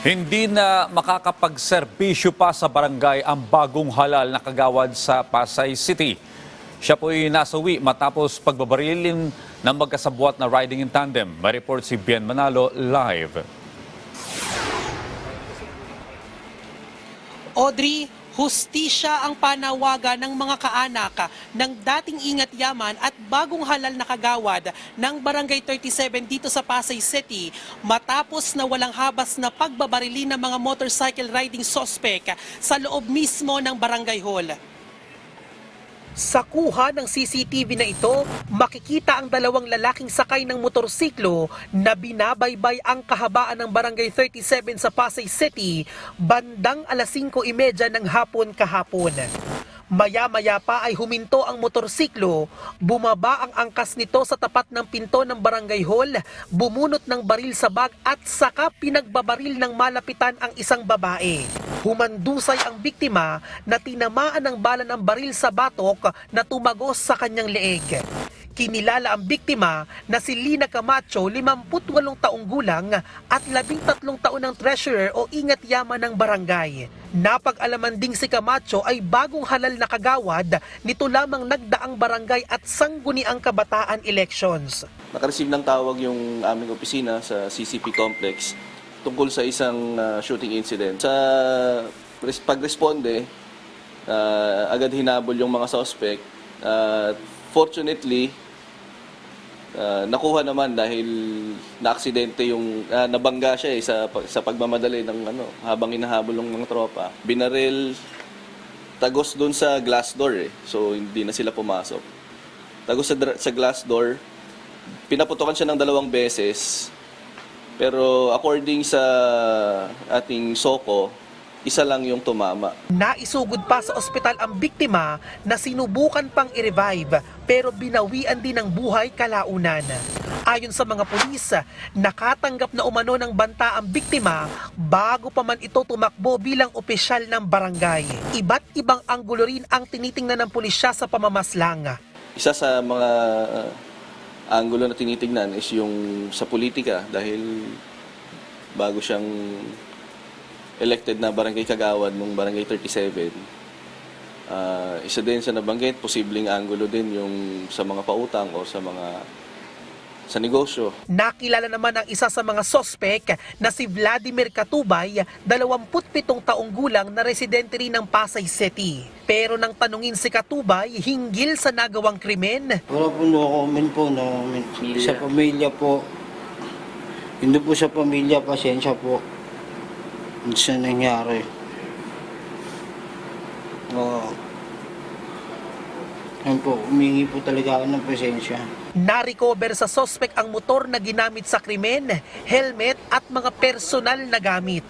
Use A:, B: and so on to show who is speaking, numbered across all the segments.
A: Hindi na makakapagserbisyo pa sa barangay ang bagong halal na kagawad sa Pasay City. Siya po'y nasawi matapos pagbabarilin ng magkasabwat na riding in tandem. May report si Bien Manalo live.
B: Audrey, hustisya ang panawagan ng mga kaanak ng dating Ingat Yaman at bagong halal na kagawad ng Barangay 37 dito sa Pasay City matapos na walang habas na pagbabarili ng mga motorcycle riding suspect sa loob mismo ng barangay hall. Sa kuha ng CCTV na ito, makikita ang dalawang lalaking sakay ng motorsiklo na binabaybay ang kahabaan ng Barangay 37 sa Pasay City bandang alas 5.30 ng hapon kahapon. Maya-maya pa ay huminto ang motorsiklo, bumaba ang angkas nito sa tapat ng pinto ng barangay hall, bumunot ng baril sa bag at saka pinagbabaril ng malapitan ang isang babae. Humandusay ang biktima na tinamaan ng bala ng baril sa batok na tumagos sa kanyang leeg. Kinilala ang biktima na si Lina Camacho, 58 taong gulang at 13 taon ng treasurer o ingat yaman ng barangay. Napag-alaman ding si Camacho ay bagong halal na kagawad nito lamang nagdaang barangay at sangguniang kabataan elections.
C: Nakareceive ng tawag yung aming opisina sa CCP complex tungkol sa isang uh, shooting incident. Sa res- pagresponde, uh, agad hinabol yung mga suspect. Uh, fortunately, uh, nakuha naman dahil na-aksidente yung uh, nabangga siya eh, sa sa pagmamadali ng ano habang hinahabol ng mga tropa. Binaril tagos doon sa glass door eh. So hindi na sila pumasok. Tagos sa, sa glass door, pinaputokan siya ng dalawang beses. Pero according sa ating soko, isa lang yung tumama.
B: Naisugod pa sa ospital ang biktima na sinubukan pang i-revive pero binawian din ng buhay kalaunan. Ayon sa mga pulis, nakatanggap na umano ng banta ang biktima bago pa man ito tumakbo bilang opisyal ng barangay. Iba't ibang anggulo rin ang tinitingnan ng pulisya sa pamamaslang.
C: Isa sa mga angulo na tinitingnan is yung sa politika dahil bago siyang elected na barangay kagawad ng barangay 37. ah, isa din sa nabanggit, posibleng angulo din yung sa mga pautang o sa mga sa negosyo.
B: Nakilala naman ang isa sa mga sospek na si Vladimir Katubay, 27 taong gulang na residente rin ng Pasay City. Pero nang tanungin si Katubay hinggil sa nagawang krimen,
D: Wala po no comment po no comment. Sa pamilya po. Hindi po sa pamilya, pasensya po. Hindi sa nangyari. Oo. Yan po, humingi po talaga ako ng pasensya.
B: na-recover sa sospek ang motor na ginamit sa krimen, helmet at mga personal na gamit.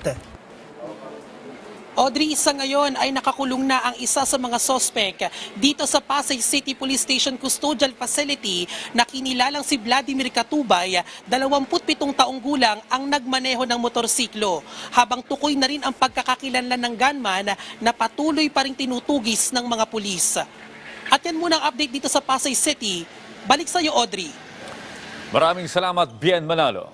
B: Audrey, isa ngayon ay nakakulong na ang isa sa mga sospek dito sa Pasay City Police Station Custodial Facility na kinilalang si Vladimir Katubay, 27 taong gulang ang nagmaneho ng motorsiklo. Habang tukoy na rin ang pagkakakilanlan ng gunman na patuloy pa rin tinutugis ng mga pulis. At yan muna ang update dito sa Pasay City. Balik sa iyo, Audrey.
A: Maraming salamat, Bien Manalo.